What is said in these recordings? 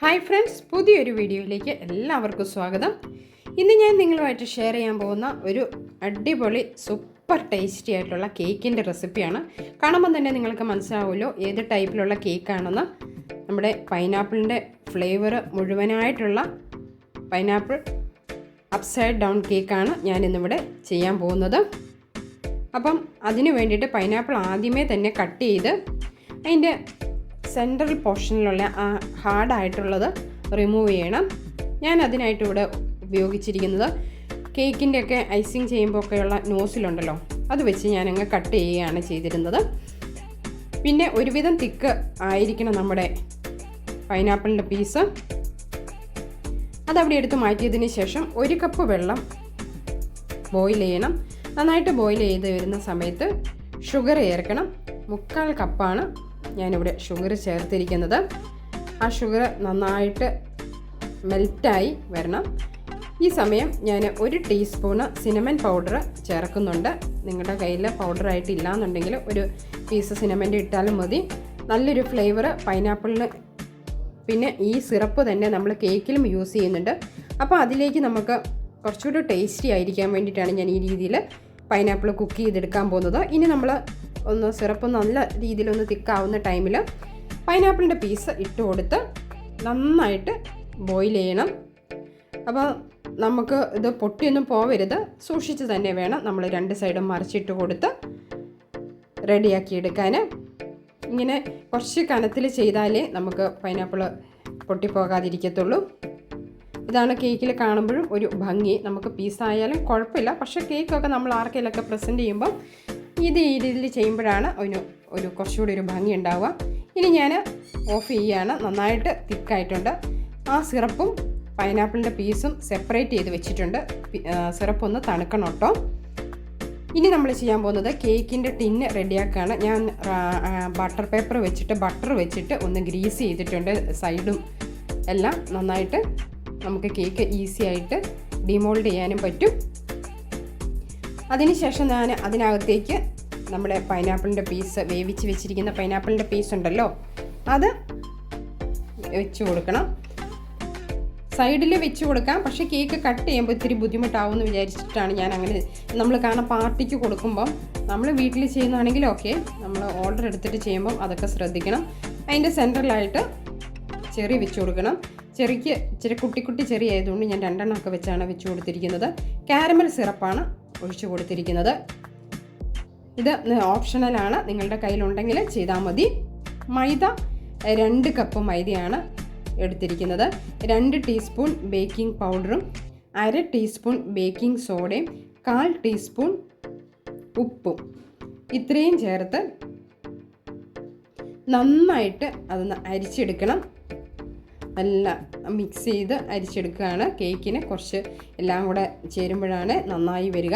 Hi friends പുതിയൊരു വീഡിയോയിലേക്ക് എല്ലാവർക്കും സ്വാഗതം. ഇന്ന് ഞാൻ നിങ്ങളുമായിട്ട് ഷെയർ ചെയ്യാൻ പോകുന്ന ഒരു അടിപൊളി സൂപ്പർ ടേസ്റ്റി ആയിട്ടുള്ള കേക്കിന്റെ റെസിപ്പിയാണ്. കാണുമ്പോൾ തന്നെ നിങ്ങൾക്ക് മനസ്സിലാവുമല്ലോ ഏത് ടൈപ്പിലുള്ള കേക്കാണെന്ന്. നമ്മുടെ പൈനാപ്പിളിന്റെ ഫ്ലേവർ മുഴുവനായിട്ടുള്ള പൈനാപ്പിൾ അപ്സൈഡ് ഡൗൺ കേക്കാണ് ഞാൻ ഇന്നിവിടെ ചെയ്യാൻ പോകുന്നത്. അപ്പം അതിന് വേണ്ടിയിട്ട് പൈനാപ്പിൾ ആദ്യമേ തന്നെ കട്ട് ചെയ്ത് അതിന്റെ സെൻട്രൽ പോർഷനിലുള്ള ആ ഹാർഡായിട്ടുള്ളത് റിമൂവ് ചെയ്യണം. ഞാൻ അതിനായിട്ട് ഇവിടെ ഉപയോഗിച്ചിരിക്കുന്നത് കേക്കിന്റെ ഒക്കെ ഐസിങ് ചെയ്യുമ്പോൾ ഒക്കെയുള്ള നോസിലുണ്ടല്ലോ അത് വെച്ച് ഞാനങ്ങ് കട്ട് ചെയ്യുകയാണ് ചെയ്തിരുന്നത്. പിന്നെ ഒരുവിധം തിക്ക് ആയിരിക്കണം നമ്മുടെ പൈനാപ്പിളിന്റെ പീസ് അതവിടെ എടുത്ത് മാറ്റിയതിന് ശേഷം ഒരു കപ്പ് വെള്ളം ബോയിൽ ചെയ്യണം. നന്നായിട്ട് ബോയിൽ ചെയ്ത് വരുന്ന സമയത്ത് ഷുഗർ ചേർക്കണം. മുക്കാൽ കപ്പാണ് ഞാനിവിടെ ഷുഗർ ചേർത്തിരിക്കുന്നത്. ആ ഷുഗർ നന്നായിട്ട് മെൽറ്റായി വരണം. ഈ സമയം ഞാൻ ഒരു ടീസ്പൂണ് സിനമൻ പൗഡർ ചേർക്കുന്നുണ്ട്. നിങ്ങളുടെ കയ്യിൽ പൗഡറായിട്ട് ഇല്ലാന്നുണ്ടെങ്കിൽ ഒരു പീസ് സിനമന്റെ ഇട്ടാലും മതി. നല്ലൊരു ഫ്ലേവർ പൈനാപ്പിളിന് പിന്നെ ഈ സിറപ്പ് തന്നെ നമ്മൾ കേക്കിലും യൂസ് ചെയ്യുന്നുണ്ട്. അപ്പോൾ അതിലേക്ക് നമുക്ക് കുറച്ചുകൂടി ടേസ്റ്റി ആയിരിക്കാൻ വേണ്ടിയിട്ടാണ് ഞാൻ ഈ രീതിയിൽ പൈനാപ്പിൾ കുക്ക് ചെയ്തെടുക്കാൻ പോകുന്നത്. ഇനി നമ്മൾ ഒന്ന് സിറപ്പ് നല്ല രീതിയിലൊന്ന് തിക്കാവുന്ന ടൈമിൽ പൈനാപ്പിളിന്റെ പീസ് ഇട്ട് കൊടുത്ത് നന്നായിട്ട് ബോയിൽ ചെയ്യണം. അപ്പോൾ നമുക്ക് ഇത് പൊട്ടിയൊന്നും പോവരുത്. സൂക്ഷിച്ച് തന്നെ വേണം നമ്മൾ രണ്ട് സൈഡും മറിച്ചിട്ട് കൊടുത്ത് റെഡിയാക്കി എടുക്കാൻ ഇങ്ങനെ കുറച്ച് കനത്തിൽ ചെയ്താലേ നമുക്ക് പൈനാപ്പിൾ പൊട്ടിപ്പോകാതിരിക്കത്തുള്ളൂ. ഇതാണ് കേക്കിൽ കാണുമ്പോഴും ഒരു ഭംഗി. നമുക്ക് പീസായാലും കുഴപ്പമില്ല. പക്ഷേ കേക്കൊക്കെ നമ്മൾ ആർക്കെങ്കിലൊക്കെ പ്രസന്റ് ചെയ്യുമ്പം ഇത് ഈ രീതിയിൽ ചെയ്യുമ്പോഴാണ് അതിന് ഒരു കുറച്ചുകൂടി ഒരു ഭംഗി ഉണ്ടാവുക. ഇനി ഞാൻ ഓഫ് ചെയ്യുകയാണ് നന്നായിട്ട് തിക്കായിട്ടുണ്ട്. ആ സിറപ്പും പൈനാപ്പിളിന്റെ പീസും സെപ്പറേറ്റ് ചെയ്ത് വെച്ചിട്ടുണ്ട്. സിറപ്പ് ഒന്ന് തണുക്കണം കേട്ടോ. ഇനി നമ്മൾ ചെയ്യാൻ പോകുന്നത് കേക്കിന്റെ ടിന്ന് റെഡിയാക്കുകയാണ് ഞാൻ ബട്ടർ പേപ്പർ വെച്ചിട്ട് ബട്ടർ വെച്ചിട്ട് ഒന്ന് ഗ്രീസ് ചെയ്തിട്ടുണ്ട് സൈഡും എല്ലാം നന്നായിട്ട്. നമുക്ക് കേക്ക് ഈസി ആയിട്ട് ഡിമോൾഡ് ചെയ്യാനും പറ്റും. അതിനുശേഷം ഞാൻ അതിനകത്തേക്ക് നമ്മുടെ പൈനാപ്പിളിന്റെ പീസ് വേവിച്ച് വെച്ചിരിക്കുന്ന പൈനാപ്പിളിന്റെ പീസ് ഉണ്ടല്ലോ. അത് വെച്ച് കൊടുക്കണം. സൈഡിൽ വെച്ച് കൊടുക്കാം. പക്ഷേ കേക്ക് കട്ട് ചെയ്യുമ്പോൾ ഇത്തിരി ബുദ്ധിമുട്ടാവും എന്ന് വിചാരിച്ചിട്ടാണ് ഞാൻ അങ്ങനെ നമ്മൾ കാണാൻ പാർട്ടിക്ക് കൊടുക്കുമ്പം നമ്മൾ വീട്ടിൽ ചെയ്യുന്നതാണെങ്കിൽ ഓക്കെ നമ്മൾ ഓർഡർ എടുത്തിട്ട് ചെയ്യുമ്പം അതൊക്കെ ശ്രദ്ധിക്കണം. അതിന്റെ സെന്ററിലായിട്ട് ചെറി വെച്ച് കൊടുക്കണം. ചെറിക്ക് ഇച്ചിരി കുട്ടി കുട്ടി ചെറി ആയതുകൊണ്ട് ഞാൻ രണ്ടെണ്ണമൊക്കെ വെച്ചാണ് വെച്ച് കൊടുത്തിരിക്കുന്നത്. കാരമൽ സിറപ്പാണ് ഒഴിച്ചു കൊടുത്തിരിക്കുന്നത്. ഇത് ഓപ്ഷണലാണ് നിങ്ങളുടെ കയ്യിലുണ്ടെങ്കിൽ ചെയ്താൽ മതി. മൈദ രണ്ട് കപ്പ് മൈദയാണ് എടുത്തിരിക്കുന്നത്. രണ്ട് ടീസ്പൂൺ ബേക്കിംഗ് പൗഡറും അര ടീസ്പൂൺ ബേക്കിംഗ് സോഡയും കാൽ ടീസ്പൂൺ ഉപ്പും. ഇത്രയും ചേർത്ത് നന്നായിട്ട് അതൊന്ന് അരിച്ചെടുക്കണം. നല്ല മിക്സ് ചെയ്ത് അരിച്ചെടുക്കുകയാണ്. കേക്കിന് കുറച്ച് എല്ലാം കൂടെ ചേരുമ്പോഴാണ് നന്നായി വരിക.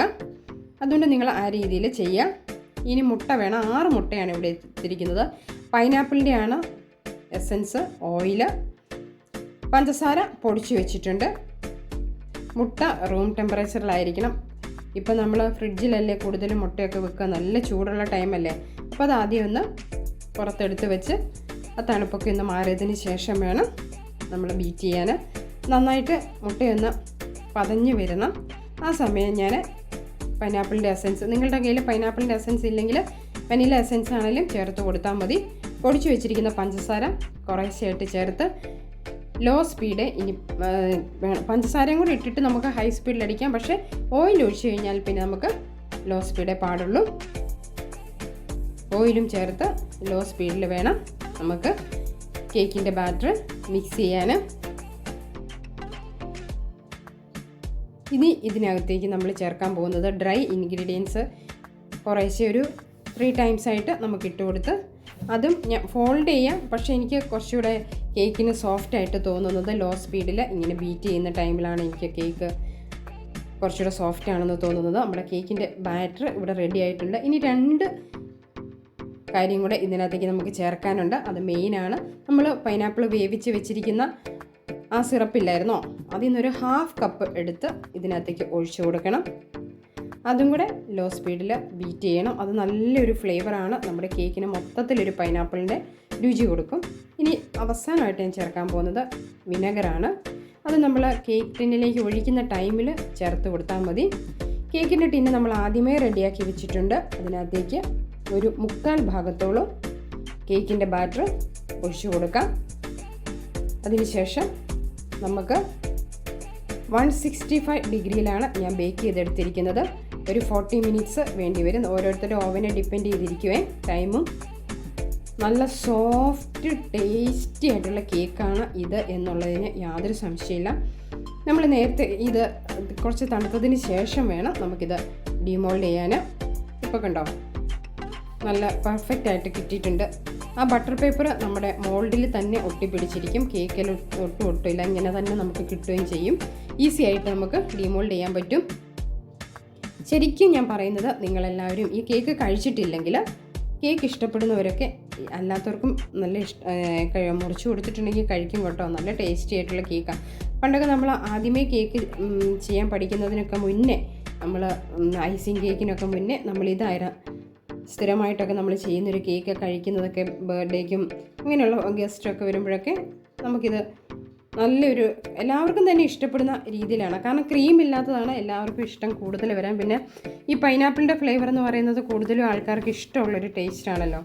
അതുകൊണ്ട് നിങ്ങൾ ആ രീതിയിൽ ചെയ്യാം ഇനി മുട്ട വേണം. ആറ് മുട്ടയാണ് ഇവിടെ എത്തിയിരിക്കുന്നത് പൈനാപ്പിളിന്റെ ആണ് എസൻസ് ഓയിൽ പഞ്ചസാര പൊടിച്ചു വെച്ചിട്ടുണ്ട്. മുട്ട റൂം ടെമ്പറേച്ചറിലായിരിക്കണം ഇപ്പോൾ നമ്മൾ ഫ്രിഡ്ജിലല്ലേ കൂടുതലും മുട്ടയൊക്കെ വെക്കുക? നല്ല ചൂടുള്ള ടൈമല്ലേ അപ്പോൾ അത് ആദ്യം ഒന്ന് പുറത്തെടുത്ത് വെച്ച് ആ തണുപ്പൊക്കെ ഒന്ന് മാറിയതിന് ശേഷം വേണം നമ്മൾ ബീറ്റ് ചെയ്യാൻ നന്നായിട്ട് മുട്ടയൊന്ന് പതഞ്ഞ് വരണം. ആ സമയം ഞാൻ പൈനാപ്പിളിന്റെ എസൻസ് നിങ്ങളുടെ കയ്യിൽ പൈനാപ്പിളിന്റെ എസൻസ് ഇല്ലെങ്കിൽ വനില എസൻസ് ആണെങ്കിലും ചേർത്ത് കൊടുത്താൽ മതി. പൊടിച്ചു വെച്ചിരിക്കുന്ന പഞ്ചസാര കുറേശ്ശെയായിട്ട് ചേർത്ത് ലോ സ്പീഡ് ഇനി പഞ്ചസാരയും കൂടി ഇട്ടിട്ട് നമുക്ക് ഹൈ സ്പീഡിൽ അടിക്കാം. പക്ഷേ ഓയിൽ ഒഴിച്ചു കഴിഞ്ഞാൽ പിന്നെ നമുക്ക് ലോ സ്പീഡേ പാടുള്ളൂ. ഓയിലും ചേർത്ത് ലോ സ്പീഡിൽ വേണം നമുക്ക് കേക്കിന്റെ ബാറ്റർ മിക്സ് ചെയ്യാൻ. ഇനി ഇതിനകത്തേക്ക് നമ്മൾ ചേർക്കാൻ പോകുന്നത് ഡ്രൈ ഇൻഗ്രീഡിയൻസ് കുറേശ്ശെ ഒരു ത്രീ ടൈംസ് ആയിട്ട് നമുക്ക് ഇട്ട് കൊടുത്ത് അതും ഞാൻ ഫോൾഡ് ചെയ്യാം. പക്ഷേ എനിക്ക് കുറച്ചുകൂടെ കേക്കിന് സോഫ്റ്റ് ആയിട്ട് തോന്നുന്നത് ലോ സ്പീഡിൽ ഇങ്ങനെ ബീറ്റ് ചെയ്യുന്ന ടൈമിലാണ് എനിക്ക് കേക്ക് കുറച്ചുകൂടെ സോഫ്റ്റ് ആണെന്ന് തോന്നുന്നത്. നമ്മുടെ കേക്കിന്റെ ബാറ്റർ ഇവിടെ റെഡി ആയിട്ടുണ്ട്. ഇനി രണ്ട് കാര്യം കൂടെ ഇതിനകത്തേക്ക് നമുക്ക് ചേർക്കാനുണ്ട്. അത് മെയിനാണ് നമ്മൾ പൈനാപ്പിൾ വേവിച്ച് വെച്ചിരിക്കുന്ന ആ സിറപ്പില്ലായിരുന്നോ? അതിൽ നിന്നൊരു ഹാഫ് കപ്പ് എടുത്ത് ഇതിനകത്തേക്ക് ഒഴിച്ചു കൊടുക്കണം. അതും കൂടെ ലോ സ്പീഡിൽ ബീറ്റ് ചെയ്യണം. അത് നല്ലൊരു ഫ്ലേവറാണ്. നമ്മുടെ കേക്കിന് മൊത്തത്തിലൊരു പൈനാപ്പിളിന്റെ രുചി കൊടുക്കും. ഇനി അവസാനമായിട്ട് ഞാൻ ചേർക്കാൻ പോകുന്നത് വിനെഗറാണ്. അത് നമ്മൾ കേക്ക് ടിന്നിലേക്ക് ഒഴിക്കുന്ന ടൈമിൽ ചേർത്ത് കൊടുത്താൽ മതി. കേക്കിന്റെ ടിന്ന് നമ്മൾ ആദ്യമേ റെഡിയാക്കി വെച്ചിട്ടുണ്ട്. അതിനകത്തേക്ക് ഒരു മുക്കാൽ ഭാഗത്തോളം കേക്കിന്റെ ബാറ്റർ ഒഴിച്ചു കൊടുക്കാം. അതിനുശേഷം നമുക്ക് വൺ സിക്സ്റ്റി ഫൈവ് ഡിഗ്രിയിലാണ് ഞാൻ ബേക്ക് ചെയ്തെടുത്തിരിക്കുന്നത്. ഒരു ഫോർട്ടി മിനിറ്റ്സ് വേണ്ടി വരും. ഓരോരുത്തരുടെ ഓവനെ ഡിപ്പെൻഡ് ചെയ്തിരിക്കുവേ. ടൈമും നല്ല സോഫ്റ്റ് ടേസ്റ്റി ആയിട്ടുള്ള കേക്കാണ് ഇത് എന്നുള്ളതിന് യാതൊരു സംശയമില്ല. നമ്മൾ നേരത്തെ ഇത് കുറച്ച് തണുത്തതിന് ശേഷം വേണം നമുക്കിത് ഡിമോൾഡ് ചെയ്യാൻ ഇപ്പോൾ കണ്ടോ? നല്ല പെർഫെക്റ്റ് ആയിട്ട് കിട്ടിയിട്ടുണ്ട്. ആ ബട്ടർ പേപ്പർ നമ്മുടെ മോൾഡിൽ തന്നെ ഒട്ടിപ്പിടിച്ചിരിക്കും. കേക്കിൽ ഒട്ടും ഒട്ടില്ല. ഇങ്ങനെ തന്നെ നമുക്ക് കിട്ടുകയും ചെയ്യും. ഈസി ആയിട്ട് നമുക്ക് ഡിമോൾഡ് ചെയ്യാൻ പറ്റും. ശരിക്കും ഞാൻ പറയുന്നത് നിങ്ങളെല്ലാവരും ഈ കേക്ക് കഴിച്ചിട്ടില്ലെങ്കിൽ കേക്ക് ഇഷ്ടപ്പെടുന്നവരൊക്കെ അല്ലാത്തവർക്കും നല്ല ഇഷ്ട മുറിച്ച് കൊടുത്തിട്ടുണ്ടെങ്കിൽ കഴിക്കും കേട്ടോ. നല്ല ടേസ്റ്റി ആയിട്ടുള്ള കേക്കാണ് പണ്ടൊക്കെ നമ്മൾ ആദ്യമേ കേക്ക് ചെയ്യാൻ പഠിക്കുന്നതിനൊക്കെ മുന്നേ നമ്മൾ ഐസിങ് കേക്കിനൊക്കെ മുന്നേ നമ്മൾ ഇതായിരുന്നു സ്ഥിരമായിട്ടൊക്കെ നമ്മൾ ചെയ്യുന്നൊരു കേക്ക് കഴിക്കുന്നതൊക്കെ ബർത്ത്ഡേക്കും അങ്ങനെയുള്ള ഗസ്റ്റൊക്കെ വരുമ്പോഴൊക്കെ നമുക്കിത് നല്ലൊരു എല്ലാവർക്കും തന്നെ ഇഷ്ടപ്പെടുന്ന രീതിയിലാണ്. കാരണം ക്രീം ഇല്ലാത്തതാണ് എല്ലാവർക്കും ഇഷ്ടം കൂടുതൽ വരാൻ. പിന്നെ ഈ പൈനാപ്പിളിന്റെ ഫ്ലേവർ എന്ന് പറയുന്നത് കൂടുതലും ആൾക്കാർക്ക് ഇഷ്ടമുള്ളൊരു ടേസ്റ്റ് ആണല്ലോ.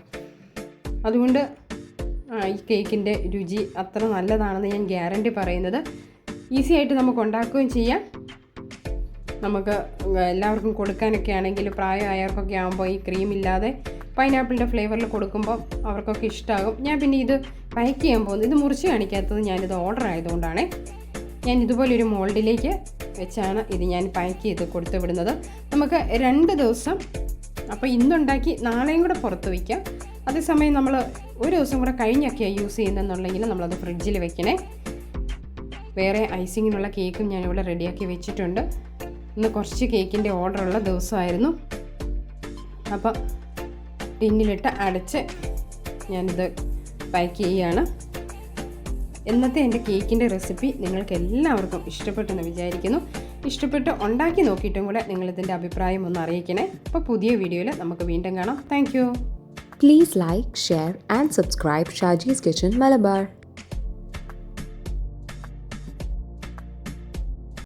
അതുകൊണ്ട് ഈ കേക്കിന്റെ രുചി അത്ര നല്ലതാണെന്ന് ഞാൻ ഗ്യാരണ്ടി പറയുന്നത്. ഈസി ആയിട്ട് നമുക്ക് ഉണ്ടാക്കുകയും ചെയ്യാം. നമുക്ക് എല്ലാവർക്കും കൊടുക്കാനൊക്കെ ആണെങ്കിൽ പ്രായമായവർക്കൊക്കെ ആകുമ്പോൾ ഈ ക്രീം ഇല്ലാതെ പൈനാപ്പിളിന്റെ ഫ്ലേവറിൽ കൊടുക്കുമ്പോൾ അവർക്കൊക്കെ ഇഷ്ടമാകും ഞാൻ പിന്നെ ഇത് പാക്ക് ചെയ്യാൻ പോകുന്നത് ഇത് മുറിച്ച് കാണിക്കാത്തത് ഞാനിത് ഓർഡർ ആയതുകൊണ്ടാണ്. ഞാൻ ഇതുപോലൊരു മോൾഡിലേക്ക് വെച്ചാണ് ഇത് ഞാൻ പാക്ക് ചെയ്ത് കൊടുത്തു വിടുന്നത്. നമുക്ക് രണ്ട് ദിവസം അപ്പോൾ ഇന്നുണ്ടാക്കി നാളെയും കൂടെ പുറത്ത് വയ്ക്കാം അതേസമയം നമ്മൾ ഒരു ദിവസം കൂടെ കഴിഞ്ഞൊക്കെയാണ് യൂസ് ചെയ്യുന്നതെന്നുണ്ടെങ്കിൽ നമ്മളത് ഫ്രിഡ്ജിൽ വെക്കണേ. വേറെ ഐസിങ്ങിനുള്ള കേക്കും ഞാനിവിടെ റെഡിയാക്കി വെച്ചിട്ടുണ്ട്. ഇന്ന് കുറച്ച് കേക്കിന്റെ ഓർഡറുള്ള ദിവസമായിരുന്നു. അപ്പം ടിന്നിലിട്ട് അടച്ച് ഞാനിത് പാക്ക് ചെയ്യുകയാണ് ഇന്നത്തെ എന്റെ കേക്കിന്റെ റെസിപ്പി നിങ്ങൾക്ക് എല്ലാവർക്കും ഇഷ്ടപ്പെട്ടെന്ന് വിചാരിക്കുന്നു. ഇഷ്ടപ്പെട്ട് ഉണ്ടാക്കി നോക്കിയിട്ടും കൂടെ നിങ്ങളിതിന്റെ അഭിപ്രായം ഒന്ന് അറിയിക്കണേ. അപ്പോൾ പുതിയ വീഡിയോയിൽ നമുക്ക് വീണ്ടും കാണാം. Thank you. Please like share and subscribe Shaji's kitchen Malabar.